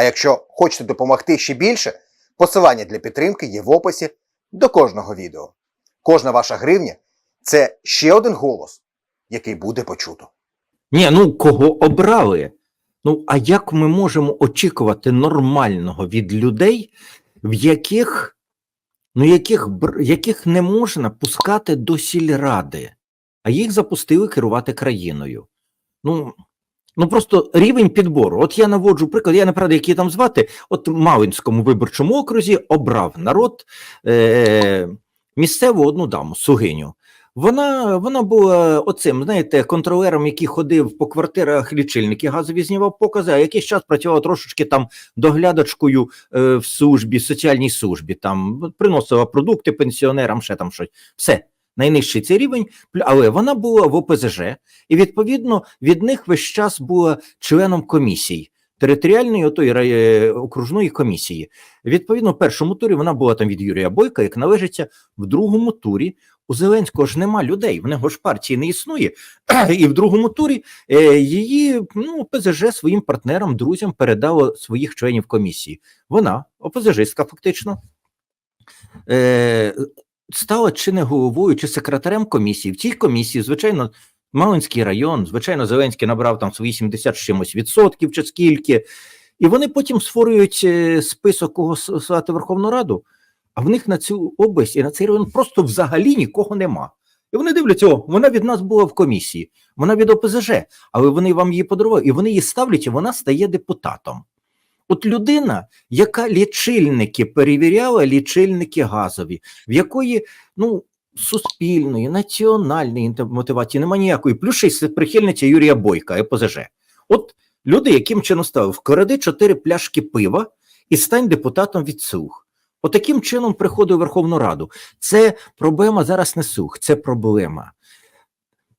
А якщо хочете допомогти ще більше, посилання для підтримки є в описі до кожного відео. Кожна ваша гривня це ще один голос, який буде почуто. Ні, ну кого обрали? Ну, а як ми можемо очікувати нормального від людей, в яких, ну, яких, яких не можна пускати до сільради, а їх запустили керувати країною? Ну, ну просто рівень підбору. От я наводжу приклад, я не правда, який там звати, от Малинському виборчому окрузі обрав народ е- місцеву одну даму, Сугиню. Вона, вона була оцим, знаєте, контролером, який ходив по квартирах лічильники газові знімав покази, а якийсь час працювала трошечки там доглядачкою е, в службі, соціальній службі, там приносила продукти пенсіонерам, ще там щось. Все, найнижчий цей рівень, але вона була в ОПЗЖ, і відповідно від них весь час була членом комісій. Територіальної отої е, окружної комісії. Відповідно, в першому турі вона була там від Юрія Бойка, як належиться, в другому турі у Зеленського ж нема людей, в нього ж партії не існує. І в другому турі е, її ну, ОПЗЖ своїм партнерам, друзям передало своїх членів комісії. Вона, ОПЗЖистка, фактично, е, стала чи не головою, чи секретарем комісії. В цій комісії, звичайно, Малинський район, звичайно, Зеленський набрав там свої 70 чимось відсотків чи скільки. І вони потім створюють е, список кого с- свати Верховну Раду, а в них на цю область і на цей район просто взагалі нікого нема. І вони дивляться, о, вона від нас була в комісії, вона від ОПЗЖ, але вони вам її подарували, і вони її ставлять, і вона стає депутатом. От людина, яка лічильники перевіряла, лічильники газові, в якої ну, суспільної, національної мотивації немає ніякої, плюс й прихильниця Юрія Бойка, ОПЗЖ. От люди, яким чином ставив, вкради чотири пляшки пива і стань депутатом від СУХ. Отаким чином приходить у Верховну Раду. Це проблема зараз не СУХ, це проблема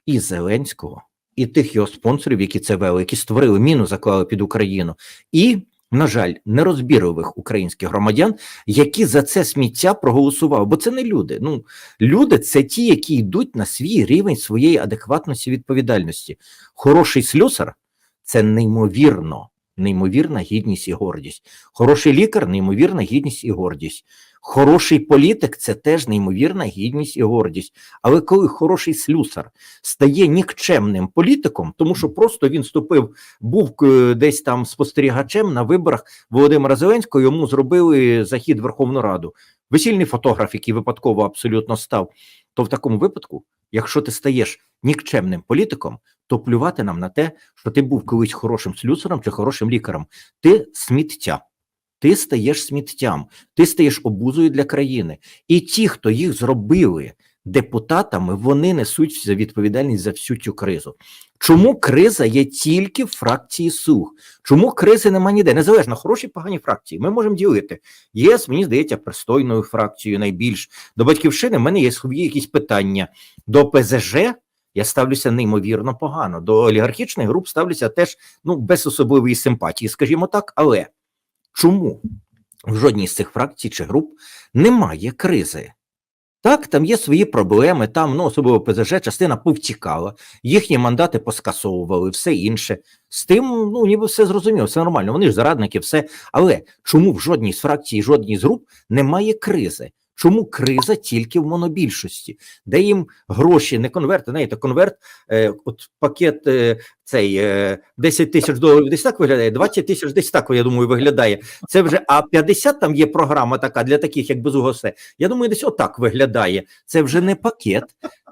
і Зеленського, і тих його спонсорів, які це вели, які створили міну, заклали під Україну, і, на жаль, нерозбірливих українських громадян, які за це сміття проголосували. Бо це не люди. Ну, люди це ті, які йдуть на свій рівень своєї адекватності відповідальності. Хороший слюсар це неймовірно, неймовірна гідність і гордість. Хороший лікар неймовірна гідність і гордість. Хороший політик це теж неймовірна гідність і гордість. Але коли хороший слюсар стає нікчемним політиком, тому що просто він вступив, був е, десь там спостерігачем на виборах Володимира Зеленського, йому зробили захід в Верховну Раду. Весільний фотограф, який випадково абсолютно став, то в такому випадку, якщо ти стаєш нікчемним політиком, то плювати нам на те, що ти був колись хорошим слюсарем чи хорошим лікарем. Ти сміття. Ти стаєш сміттям, ти стаєш обузою для країни. І ті, хто їх зробили депутатами, вони несуть відповідальність за всю цю кризу. Чому криза є тільки в фракції СУГ? Чому кризи нема ніде? Незалежно хороші погані фракції. Ми можемо ділити. ЄС, мені здається, пристойною фракцією найбільш. До батьківщини в мене є якісь питання. До ПЗЖ я ставлюся неймовірно погано. До олігархічних груп ставлюся теж ну, без особливої симпатії, скажімо так. Але чому в жодній з цих фракцій чи груп немає кризи? Так, там є свої проблеми, там, ну, особливо ПЗЖ, частина повтікала, їхні мандати поскасовували, все інше. З тим, ну, ніби все зрозуміло, все нормально, вони ж зарадники, все. Але чому в жодній з фракцій, жодній з груп немає кризи? Чому криза тільки в монобільшості? Де їм гроші, не конверти, знаєте, конверт, е, от пакет е, цей е, 10 тисяч доларів десь так виглядає, 20 тисяч десь так, я думаю, виглядає. Це вже, а 50 там є програма така для таких, як безугосе. Я думаю, десь отак виглядає. Це вже не пакет,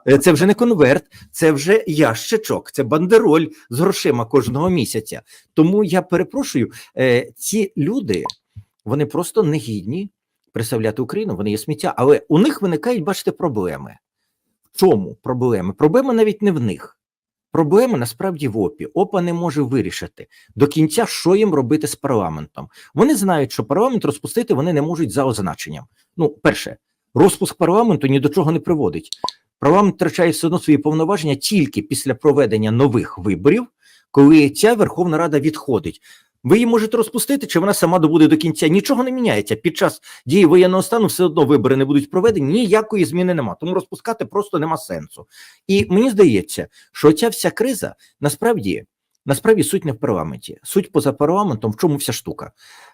е, це вже не конверт, це вже ящичок, це бандероль з грошима кожного місяця. Тому я перепрошую, е, ці люди вони просто негідні представляти Україну, вони є сміття, але у них виникають, бачите, проблеми. В чому проблеми? Проблема навіть не в них. Проблема насправді в ОПі. ОПА не може вирішити до кінця, що їм робити з парламентом. Вони знають, що парламент розпустити вони не можуть за означенням. Ну, перше, розпуск парламенту ні до чого не приводить. Парламент втрачає все одно свої повноваження тільки після проведення нових виборів, коли ця Верховна Рада відходить. Ви її можете розпустити, чи вона сама добуде до кінця. Нічого не міняється. Під час дії воєнного стану все одно вибори не будуть проведені, ніякої зміни нема. Тому розпускати просто нема сенсу. І мені здається, що ця вся криза насправді. Насправді суть не в парламенті, суть поза парламентом, в чому вся штука.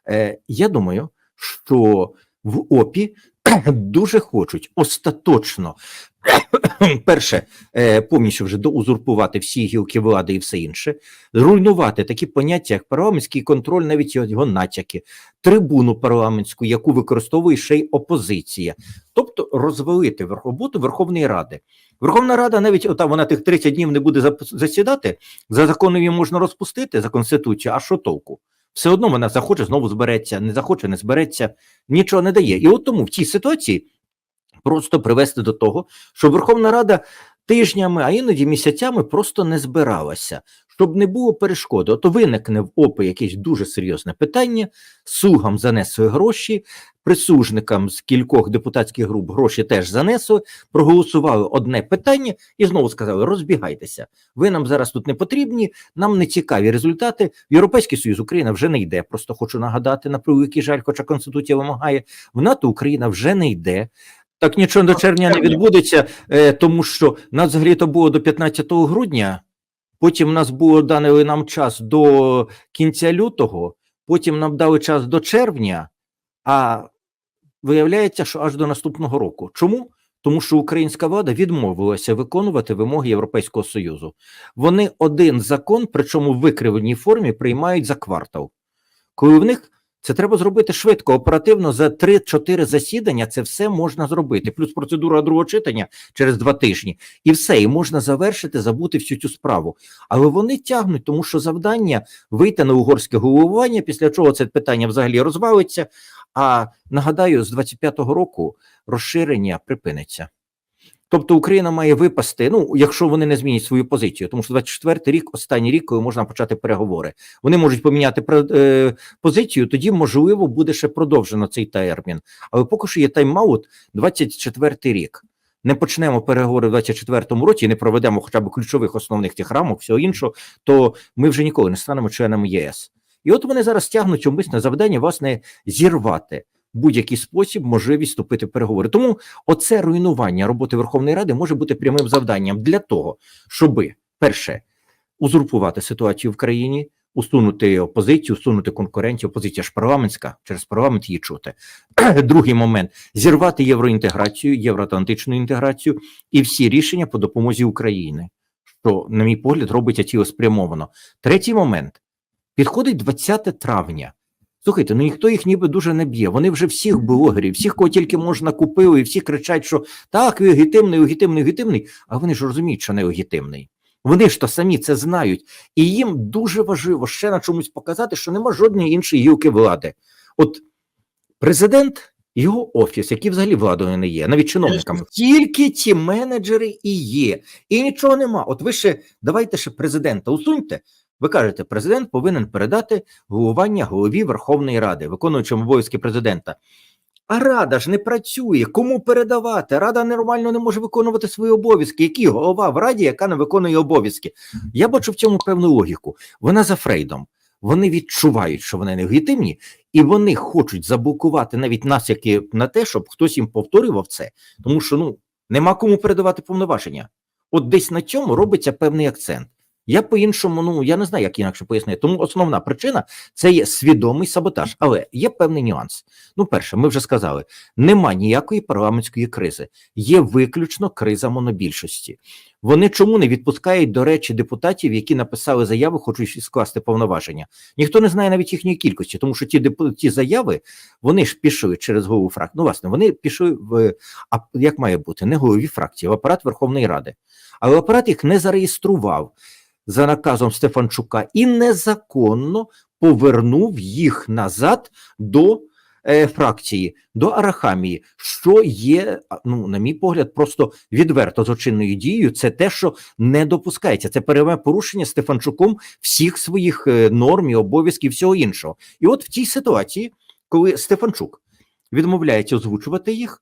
Е, я думаю, що в ОПІ дуже хочуть остаточно перше, е, повністю вже доузурпувати всі гілки влади і все інше, зруйнувати такі поняття, як парламентський контроль, навіть його- натяки, трибуну парламентську, яку використовує ще й опозиція, тобто розвалити роботу Верховної Ради. Верховна Рада навіть ота вона тих 30 днів не буде засідати. За законом її можна розпустити за конституцією. А що толку? Все одно вона захоче, знову збереться, не захоче, не збереться, нічого не дає. І от тому в цій ситуації просто привести до того, що Верховна Рада тижнями, а іноді місяцями просто не збиралася, щоб не було перешкоди. Ото виникне в ОПИ якесь дуже серйозне питання, сугам занесли гроші, присужникам з кількох депутатських груп гроші теж занесли, проголосували одне питання і знову сказали: розбігайтеся. Ви нам зараз тут не потрібні, нам не цікаві результати. В Європейський Союз Україна вже не йде. Просто хочу нагадати на превеликий жаль, хоча Конституція вимагає. В НАТО Україна вже не йде. Так нічого до червня не відбудеться, е, тому що нас взагалі то було до 15 грудня. Потім нас було даний нам час до кінця лютого, потім нам дали час до червня, а виявляється, що аж до наступного року. Чому? Тому що українська влада відмовилася виконувати вимоги Європейського Союзу. Вони один закон, причому в викривленій формі, приймають за квартал. Коли в них це треба зробити швидко, оперативно за 3-4 засідання це все можна зробити. Плюс процедура другого читання через два тижні, і все, і можна завершити, забути всю цю справу. Але вони тягнуть, тому що завдання вийти на угорське головування, після чого це питання взагалі розвалиться. А нагадаю, з 25-го року розширення припиниться. Тобто Україна має випасти, ну якщо вони не змінять свою позицію, тому що 24-й рік, останній рік, коли можна почати переговори. Вони можуть поміняти е, позицію, тоді можливо буде ще продовжено цей термін. Але поки що є тайм-аут 24-й рік. Не почнемо переговори в 24-му році, не проведемо хоча б ключових основних тих рамок, всього іншого, то ми вже ніколи не станемо членами ЄС. І от вони зараз тягнуть умисне завдання власне зірвати будь-який спосіб можливість вступити переговори. Тому оце руйнування роботи Верховної Ради може бути прямим завданням для того, щоби перше узурпувати ситуацію в країні, усунути опозицію, усунути конкурентів. Опозиція ж парламентська, через парламент її чути. Другий момент зірвати євроінтеграцію, євроатлантичну інтеграцію і всі рішення по допомозі Україні, що, на мій погляд, робиться цілеспрямовано. Третій момент підходить 20 травня. Слухайте, ну ніхто їх ніби дуже не б'є. Вони вже всіх блогерів, всіх, кого тільки можна купили, і всі кричать, що так, легітимний, легітимний, легітимний, а вони ж розуміють, що не легітимний. Вони ж то самі це знають, і їм дуже важливо ще на чомусь показати, що нема жодної іншої гілки влади. От президент, його офіс, який взагалі владою не є, навіть чиновниками, тільки ті менеджери і є, і нічого нема. От ви ще давайте ще президента усуньте. Ви кажете, президент повинен передати головування голові Верховної Ради, виконуючому обов'язки президента. А рада ж не працює. Кому передавати? Рада нормально не може виконувати свої обов'язки. Який голова в раді, яка не виконує обов'язки? Я бачу в цьому певну логіку. Вона за Фрейдом. Вони відчувають, що вони нелегітимні, і вони хочуть заблокувати навіть нас, які на те, щоб хтось їм повторював це, тому що ну нема кому передавати повноваження. От десь на цьому робиться певний акцент. Я по-іншому, ну я не знаю, як інакше пояснити. Тому основна причина це є свідомий саботаж, але є певний нюанс. Ну, перше, ми вже сказали: нема ніякої парламентської кризи, є виключно криза монобільшості. Вони чому не відпускають, до речі, депутатів, які написали заяви, хочуть скласти повноваження? Ніхто не знає навіть їхньої кількості, тому що ті депу- ті заяви вони ж пішли через голову фракції. Ну, власне, вони пішли в а як має бути не голові фракції, в апарат Верховної Ради. Але апарат їх не зареєстрував за наказом Стефанчука і незаконно повернув їх назад до е, фракції, до Арахамії, що є, ну, на мій погляд, просто відверто злочинною дією, це те, що не допускається. Це пряме порушення Стефанчуком всіх своїх е, норм і обов'язків, всього іншого. І от в тій ситуації, коли Стефанчук відмовляється озвучувати їх.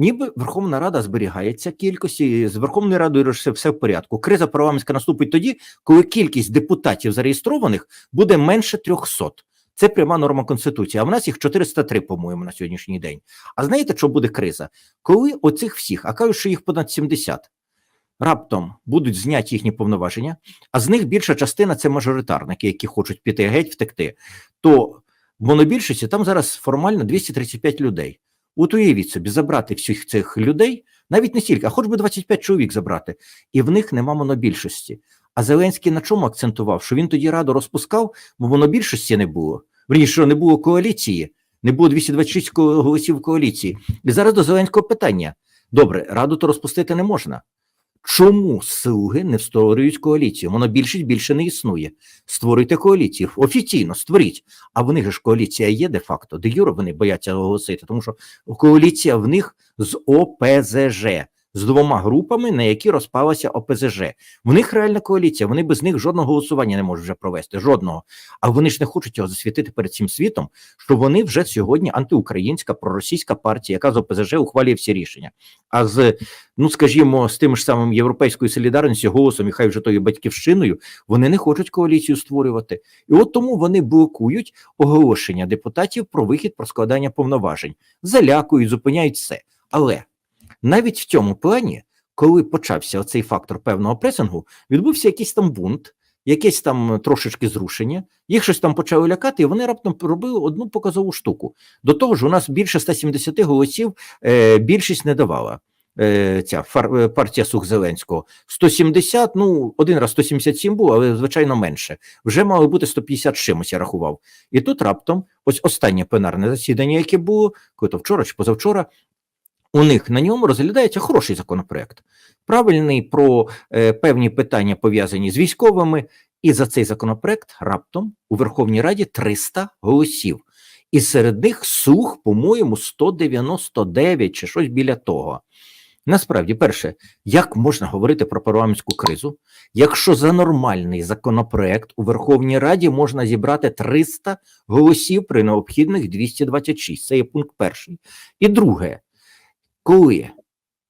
Ніби Верховна Рада зберігається кількості з Верховною Радою все, все в порядку. Криза парламентська наступить тоді, коли кількість депутатів зареєстрованих буде менше 300. Це пряма норма конституції. А в нас їх 403, по-моєму, на сьогоднішній день. А знаєте, що буде криза? Коли оцих всіх, а кажуть, що їх понад 70, раптом будуть зняті їхні повноваження, а з них більша частина це мажоритарники, які хочуть піти геть, втекти. То в монобільшості там зараз формально 235 людей. От уявіть собі, забрати всіх цих людей, навіть не стільки, а хоч би 25 чоловік забрати, і в них нема монобільшості. А Зеленський на чому акцентував? Що він тоді раду розпускав, бо монобільшості не було. Верніше, не було коаліції, не було 226 голосів коаліції. І зараз до Зеленського питання: добре, раду то розпустити не можна. Чому слуги не створюють коаліцію? Монобільшість більше не існує. Створюйте коаліцію. Офіційно створіть. А в них ж коаліція є де-факто. Де юро вони бояться оголосити, тому що коаліція в них з ОПЗЖ, з двома групами, на які розпалася ОПЗЖ. В них реальна коаліція, вони без них жодного голосування не можуть вже провести. Жодного. А вони ж не хочуть його засвітити перед цим світом, що вони вже сьогодні антиукраїнська проросійська партія, яка з ОПЗЖ ухвалює всі рішення. А з, ну скажімо, з тим ж самим європейською солідарністю, голосом, і хай вже тою батьківщиною, вони не хочуть коаліцію створювати. І от тому вони блокують оголошення депутатів про вихід про складання повноважень, залякують, зупиняють все. Але навіть в цьому плані, коли почався оцей фактор певного пресингу, відбувся якийсь там бунт, якесь там трошечки зрушення, їх щось там почали лякати, і вони раптом робили одну показову штуку. До того ж, у нас більше 170 голосів е, більшість не давала. е, Ця фар, е, партія Сух Зеленського 170, ну один раз 177 був, але звичайно менше. Вже мало бути 150 з чимось, я рахував. І тут раптом, ось останнє пленарне засідання, яке було, коли то вчора чи позавчора, у них на ньому розглядається хороший законопроект, правильний про е, певні питання пов'язані з військовими. І за цей законопроект раптом у Верховній Раді 300 голосів. І серед них сух, по-моєму, 199 чи щось біля того. Насправді, перше, як можна говорити про парламентську кризу, якщо за нормальний законопроект у Верховній Раді можна зібрати 300 голосів при необхідних 226. Це є пункт перший. І друге, коли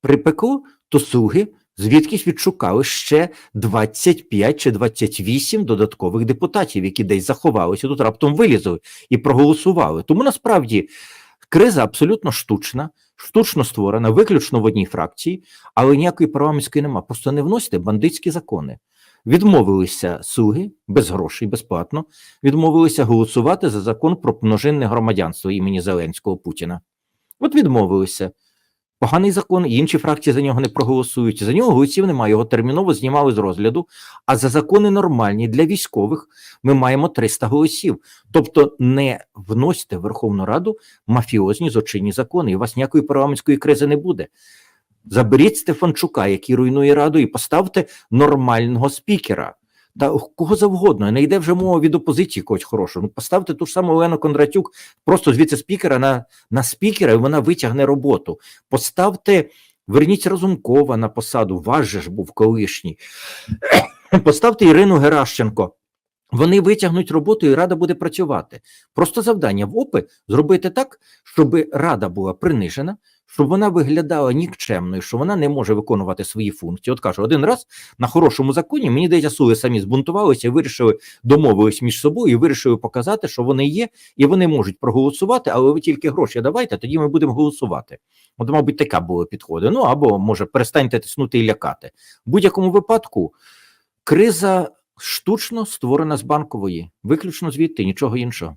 припекло, то слуги звідкись відшукали ще 25 чи 28 додаткових депутатів, які десь заховалися, тут раптом вилізли і проголосували. Тому насправді криза абсолютно штучна, штучно створена, виключно в одній фракції, але ніякої парламентської нема. Просто не вносьте бандитські закони. Відмовилися слуги без грошей, безплатно, відмовилися голосувати за закон про множинне громадянство імені Зеленського Путіна. От відмовилися. Поганий закон, інші фракції за нього не проголосують. За нього голосів немає, його терміново знімали з розгляду. А за закони нормальні для військових ми маємо 300 голосів. Тобто не вносьте в Верховну Раду мафіозні злочинні закони, і у вас ніякої парламентської кризи не буде. Заберіть Стефанчука, який руйнує раду, і поставте нормального спікера. Та кого завгодно, не йде вже мова від опозиції когось хорошого. Ну поставте ту ж саму Олену Кондратюк, просто звідси спікера на, на спікера, і вона витягне роботу. Поставте, верніть Разумкова на посаду, ваш же ж був колишній. Поставте Ірину Геращенко. Вони витягнуть роботу, і рада буде працювати. Просто завдання в ОПИ зробити так, щоб рада була принижена, щоб вона виглядала нікчемною, що вона не може виконувати свої функції. От кажу, один раз на хорошому законі мені здається, сули самі збунтувалися, вирішили домовились між собою і вирішили показати, що вони є, і вони можуть проголосувати, але ви тільки гроші давайте, тоді ми будемо голосувати. От, мабуть, така була підходи. Ну або може перестаньте тиснути і лякати. В будь-якому випадку криза штучно створена з банкової, виключно звідти, нічого іншого.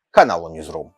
каналу Newsroom.